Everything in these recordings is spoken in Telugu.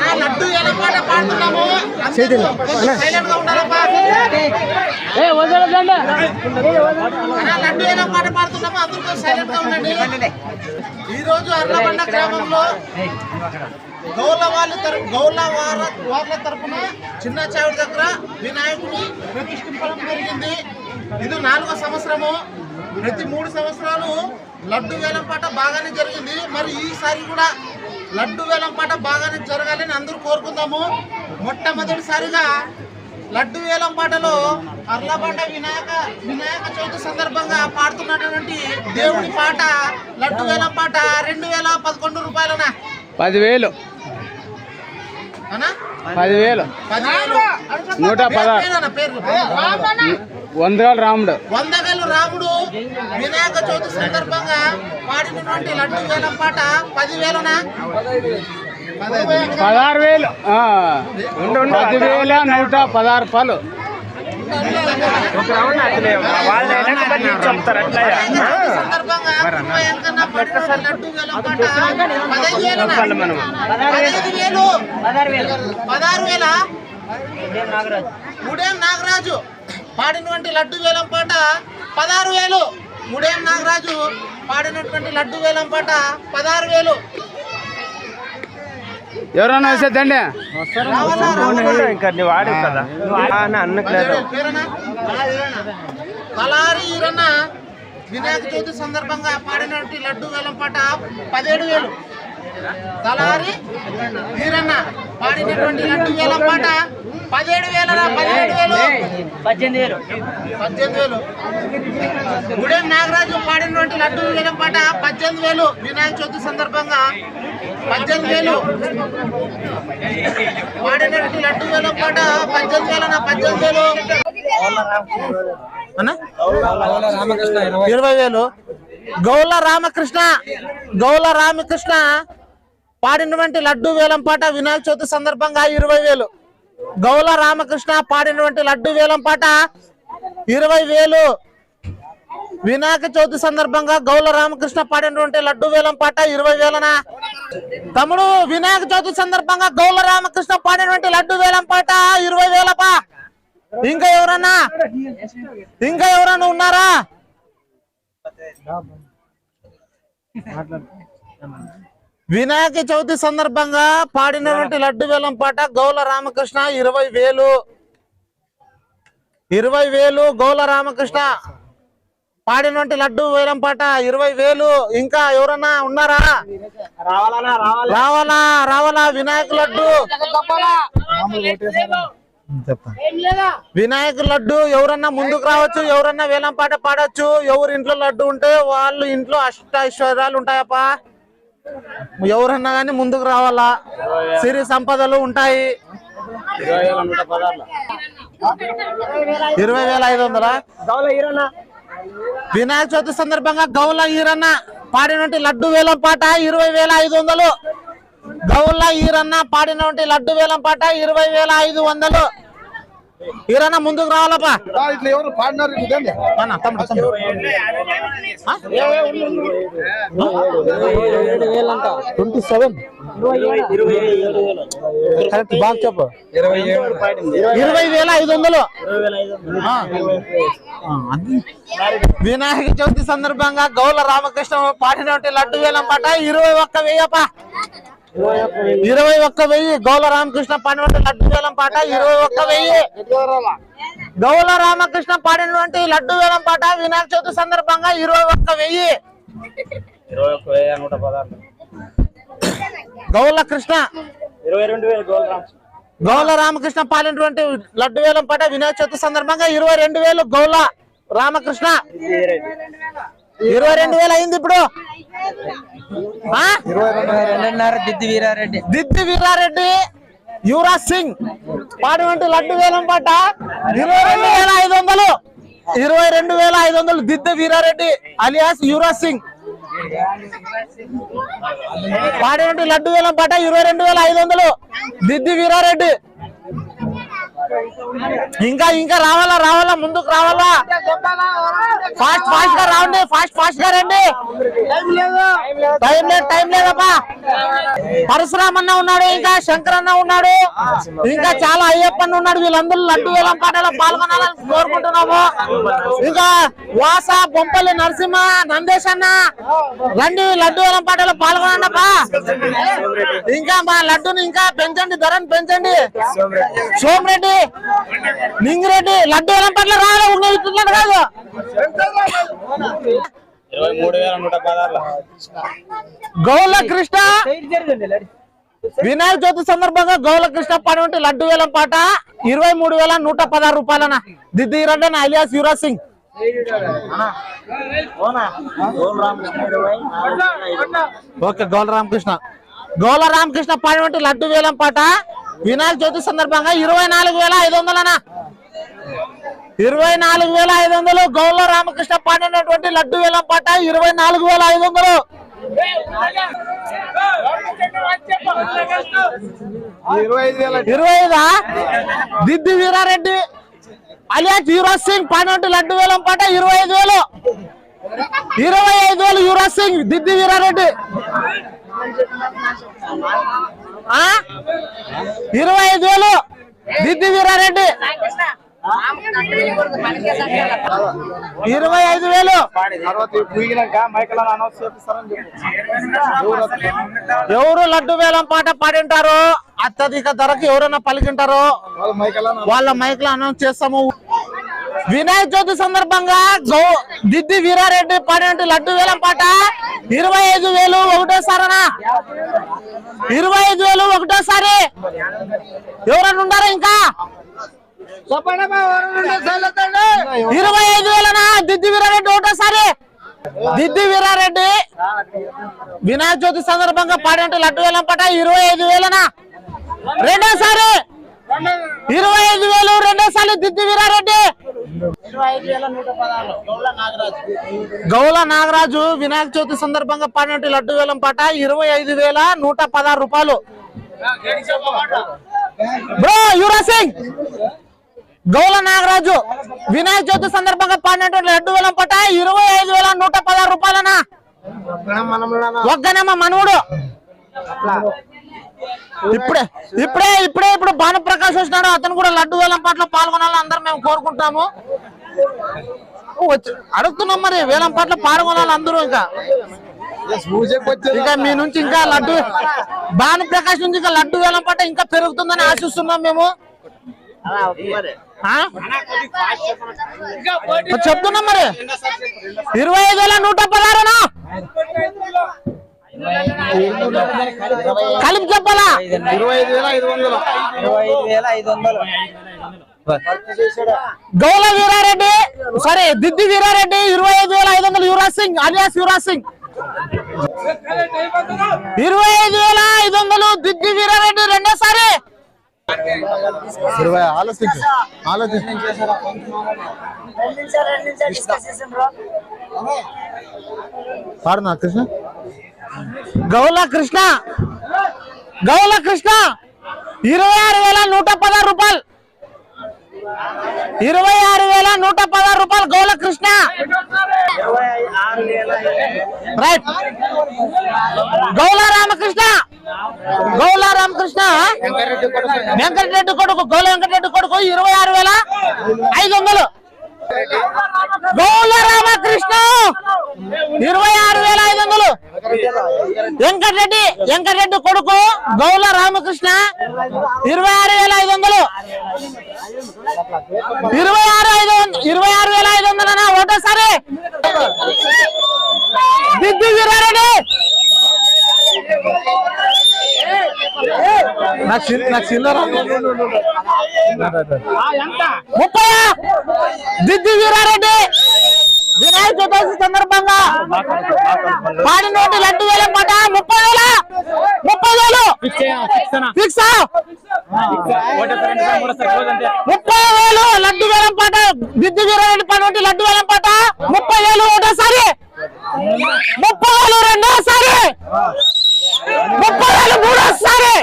నా లడ్డు ఎలా పాట పాడుతున్నాము సైలెంట్గా ఉండాలప్పా నా లడ్డు ఎలా పాట పాడుతున్నాము. అందరూ సైలెంట్గా ఉండండి. ఈ రోజు అర్లబండ గ్రామంలో గౌల వాళ్ళ తరపు గౌల వార వాళ్ళ తరపున చిన్న చావిడి దగ్గర వినాయకుని ప్రతిష్ఠింపడం జరిగింది. ఇది నాలుగో సంవత్సరము. ప్రతి మూడు సంవత్సరాలు లడ్డు వేలం పాట బాగానే జరిగింది. మరి ఈసారి కూడా లడ్డు వేలం పాట బాగానే జరగాలని అందరూ కోరుకుందాము. మొట్టమొదటిసారిగా లడ్డు వేలం పాటలో అర్లబండ వినాయక వినాయక చవితి సందర్భంగా పాడుతున్నటువంటి దేవుడి పాట లడ్డు వేలం పాట రెండు వేల పదకొండు రూపాయలనా. పదివేలు. పదివేలు. నూట పదహారు. వందరాలు రాముడు. వందగలు రాముడు వినాయక చవితి సందర్భంగా పాడినటువంటి లడ్డు వేలం పాట పదివేలనా? పదహారు వేలు. ఆ. పదివేల నూట పదహారు రూపాయలు. పదహారు వేల. నాగరాజు? పాడినటువంటి లడ్డు వేలం పాట పదహారు వేలు. ముడేం నాగరాజు పాడినటువంటి లడ్డు వేలం పాట పదహారు వేలు. ఎవరన్నా వేసేద్దండి రావాలా, రావాలా? ఇంకా నువ్వు ఆడు కదా అన్నకు లేదు పేరేనా? తలారి ఈరన్న వినాయక చవితి సందర్భంగా పాడినటువంటి లడ్డు వేలం పాట పదిహేడు వేలు. తలారి ఈరన్న పాడినటువంటి లడ్డు వేలం పాట పదిహేడు వేల పదిహేడు వేలు? పద్దెనిమిది వేలు. పద్దెనిమిది వేలు. గుడెం నాగరాజు పాడినటువంటి లడ్డు వేలం పాట పద్దెనిమిది వేలు. వినాయక చవితి సందర్భంగా పద్దెనిమిది వేలు. పాడినటువంటి లడ్డు వేలం పాట పద్దెనిమిది వేల పద్దెనిమిది వేలు? ఇరవై వేలు. గౌల రామకృష్ణ గౌల రామకృష్ణ పాడినటువంటి లడ్డు వేలం పాట వినాయక చవితి సందర్భంగా ఇరవై వేలు. గౌల రామకృష్ణ పాడినటువంటి లడ్డు వేలం పాట ఇరవై వేలు. వినాయక చవితి సందర్భంగా గౌల రామకృష్ణ పాడినటువంటి లడ్డు వేలం పాట ఇరవై వేలన. తమ్ముడు వినాయక చవితి సందర్భంగా గౌల రామకృష్ణ పాడినటువంటి లడ్డు వేలం పాట ఇరవై వేలపా. ఇంకా ఎవరన్నా? ఇంకా ఎవరన్నా ఉన్నారా? వినాయక చవితి సందర్భంగా పాడినటువంటి లడ్డు వేలం పాట గౌల రామకృష్ణ ఇరవై వేలు. ఇరవై వేలు గౌల రామకృష్ణ పాడినటువంటి లడ్డు వేలం పాట ఇరవై వేలు. ఇంకా ఎవరన్నా ఉన్నారా? రావాలి? రావాలా రావాలా? వినాయక లడ్డు. వినాయక లడ్డు ఎవరన్నా ముందుకు రావచ్చు ఎవరన్నా వేలం పాట పాడొచ్చు. ఎవరి ఇంట్లో లడ్డు ఉంటే వాళ్ళు ఇంట్లో అష్ట ఐశ్వర్యాలు ఉంటాయప్పా. ఎవరన్నా కానీ ముందుకు రావాలా? సిరి సంపదలు ఉంటాయి. ఇరవై వేల ఐదు వందలా? వినాయక చవితి సందర్భంగా గౌల ఈరన్న పాడినటువంటి లడ్డు వేలం పాట ఇరవై వేల ఐదు వందలు. గౌల ఈరన్న పాడినటువంటి లడ్డు వేలం పాట ఇరవై వేల ఐదు వందలు. ఈరన్న ముందుకు రావాలప్పా ఇట్లా ఎవరు పాడినారు ఇదండి అన్న, తమ్ముడు, తమ్ముడు. ఆ? ట్వంటీ సెవెన్ కరెక్ట్ బాగా చెప్పు ఇరవై వేల ఐదు వందలు ఆ. ఆ, అది. వినాయక చవితి సందర్భంగా గౌల రామకృష్ణ పాడినటువంటి లడ్డు వేలం పాట ఇరవై ఒక్క వెయ్యప్ప ఇరవై ఒక్క వెయ్యి గౌల రామకృష్ణ పాడినటువంటి లడ్డు వేలం పాట ఇరవై ఒక్క వెయ్యి గౌల రామకృష్ణ పాడినటువంటి లడ్డు వేలం పాట వినాయక చవితి సందర్భంగా ఇరవై ఒక్క వెయ్యి. గౌల కృష్ణ. గోల్ రామ్ గౌల రామకృష్ణ పాలినటువంటి లడ్డు వేలం పాట వినాయక చవితి సందర్భంగా ఇరవై రెండు వేలు గౌల రామకృష్ణ. ఇరవై రెండు వేలు అయింది ఇప్పుడు? రెండున్నర దిద్ది వీరారెడ్డి దిద్ది వీరారెడ్డి యువరాజ్ సింగ్. పాడినటువంటి లడ్డు వేలం పాట ఇరవై రెండు వేల ఐదు వందలు. ఇరవై రెండు వేల ఐదు వందలు దిద్ది వీరారెడ్డి అలియాస్ యువరాజ్ సింగ్. పాడినటువంటి లడ్డు వేలం పాట ఇరవై రెండు వేల ఐదు వందలు. దిద్ది వీరారెడ్డి. ఇంకా ఇంకా రావాలా రావాలా ముందుకు రావాలా? ఫాస్ట్ ఫాస్ట్గా రావండి ఫాస్ట్ ఫాస్ట్గా రండి. టైం లేదు టైం లేదమ్మా పరశురామ్ అన్న ఉన్నాడు ఇంకా శంకర్ అన్న ఉన్నాడు ఇంకా చాలా అయ్యప్పన్న ఉన్నాడు. వీళ్ళందరూ లడ్డు వేలం పాటలో పాల్గొనాలని కోరుకుంటున్నాము. ఇంకా వాస బొంపల్లి నరసింహ నందేశ్ అన్న రండి లడ్డు వేలం పాటలో పాల్గొనండి అబ్బా. ఇంకా మా లడ్డుని ఇంకా పెంచండి ధరని పెంచండి. సోమరెడ్డి నింగిరెడ్డి లడ్డు వేలం పాటలు ఇస్తున్నాడు కాదు. ఇరవై మూడు వేల నూట పదహారు గౌల కృష్ణ. వినాయక చవితి సందర్భంగా గౌల కృష్ణ పాడినటువంటి లడ్డు వేలం పాట ఇరవై మూడు వేల నూట పదహారు రూపాయలన. దిద్ది రెడ్డి అలియాస్ యువరాజ్ సింగ్. ఓకే గౌల రామకృష్ణ. గౌల రామకృష్ణ పాడినటువంటి లడ్డు వేలం పాట వినాయక చవితి సందర్భంగా ఇరవై నాలుగు వేల ఐదు వందలనా ఇరవై నాలుగు వేల ఐదు వందలు గౌల రామకృష్ణ పాడినటువంటి లడ్డు వేలం పాట ఇరవై నాలుగు వేల ఐదు వందలు. ఇరవై ఐదు దిద్ది వీరారెడ్డి అలియాస్ యువరాజ్ సింగ్ పాడినటువంటి లడ్డు వేలం పాట ఇరవై ఐదు వేలు. ఇరవై ఐదు వేలు యువరాజ్ సింగ్ దిద్ది వీరారెడ్డి? ఇరవై ఐదు వేలు. దిద్ది వీరారెడ్డి. ఇరవై ఐదు వేలు. ఎవరు లడ్డు వేలం పాట పాడింటారు అత్యధిక ధరకు ఎవరైనా పలికింటారు వాళ్ళ మైక్లో అనౌన్స్ చేస్తాము. వినాయక చవితి సందర్భంగా గౌ దిద్ది వీరారెడ్డి పాడినట్టు లడ్డు వేలం పాట ఇరవై ఐదు వేలు ఒకటోసారనా? ఇరవై ఐదు వేలు ఒకటోసారి. ఎవరన్నా ఉండారా ఇంకా? ఇరవై ఐదు వేలనా? దిద్ది వీరారెడ్డి ఒకటోసారి. దిద్ది వీరారెడ్డి వినాయక చవితి సందర్భంగా పాడినట్టు లడ్డు వేలం పాట ఇరవై ఐదు వేలనా? రెండోసారి. ఇరవై ఐదు వేలు రెండోసారి దిద్ది వీరారెడ్డి. గౌల నాగరాజు. వినాయక చవితి సందర్భంగా పాడినట్టు లడ్డు వేలం పాట ఇరవై ఐదు వేల నూట పదహారు రూపాయలు. బ్రో యువరాజ్ సింగ్! గౌల నాగరాజు వినాయక చవితి సందర్భంగా పాడినటువంటి లడ్డు వేలం పాట ఇరవై ఐదు వేల నూట పదహారు రూపాయలనా? ఒక్కనేమో మనవుడు. ఇప్పుడే ఇప్పుడే ఇప్పుడే ఇప్పుడు భానుప్రకాష్ వచ్చినాడు అతను కూడా లడ్డు వేలం పాటలో పాల్గొనాలని అందరం మేము కోరుకుంటాము. అడుగుతున్నాం మరి వేలం పాటలో పాల్గొనాలి అందరూ ఇంకా. ఇంకా మీ నుంచి ఇంకా లడ్డు భానుప్రకాష్ నుంచి ఇంకా లడ్డు వేలం పాట ఇంకా పెరుగుతుందని ఆశిస్తున్నాం మేము. చెప్తున్నాం మరి. ఇరవై ఐదు వేల నూట పదహారునా? కలిపి చెప్పాలా ఇరవై ఐదు వేల ఐదు వందలు. ఇరవై ఐదు వేల ఐదు వందలు. గౌల వీరారెడ్డి సారీ దిద్ది వీరారెడ్డి ఇరవై ఐదు వేల ఐదు వందలు యువరాజ్ సింగ్ అలియాస్ యువరాజ్ సింగ్. ఇరవై ఐదు వేల ఐదు వందలు దిద్ది వీరారెడ్డి రెండోసారి. ఇరవై ఆలోచించు. ఆలోచించు. పాడు నా కృష్ణ? గౌల కృష్ణ. గౌల కృష్ణ. ఇరవై ఆరు వేల నూట పదహారు రూపాయలు. ఇరవై ఆరు వేల నూట పదహారు రూపాయలు గౌల కృష్ణ. రైట్ గౌల రామకృష్ణ. గౌల రామకృష్ణ. వెంకటరెడ్డి కొడుకు. గౌల వెంకటరెడ్డి కొడుకు ఇరవై ఆరు వేల ఐదు వందలు. గౌల రామకృష్ణ. ఇరవై ఆరు వేల ఐదు వందలు. వెంకటరెడ్డి వెంకటరెడ్డి కొడుకు గౌల రామకృష్ణ. ఇరవై ఆరు వేల ఐదు వందలు. ఇరవై ఆరు ఐదు ఇరవై ఆరు వేల ఐదు వందలనా ఒకటోసారి దిద్దు వీరారెడ్డి. నాకు చిన్న- నాకు చిల్లర ముప్పై దిద్దు వీరారెడ్డి. వినాయక చతుర్థి సందర్భంగా పాడినోటి లడ్డు వేల మాట ముప్పై వేల ముప్పై వేలు. ఫిక్స్ ముప్పై వేలు లడ్డు వేలం పాట దిద్దు వీరారెడ్డి పాడినోటి లడ్డు వేలం పాట ముప్పై వేలు ఒకటోసారి. ముప్పై వేలు రెండోసారి. ముప్పై వేలు మూడోసారి.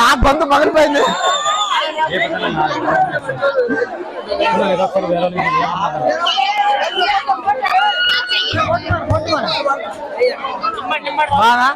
ఆ గొంతు పగిలిపోయింది. బాగా?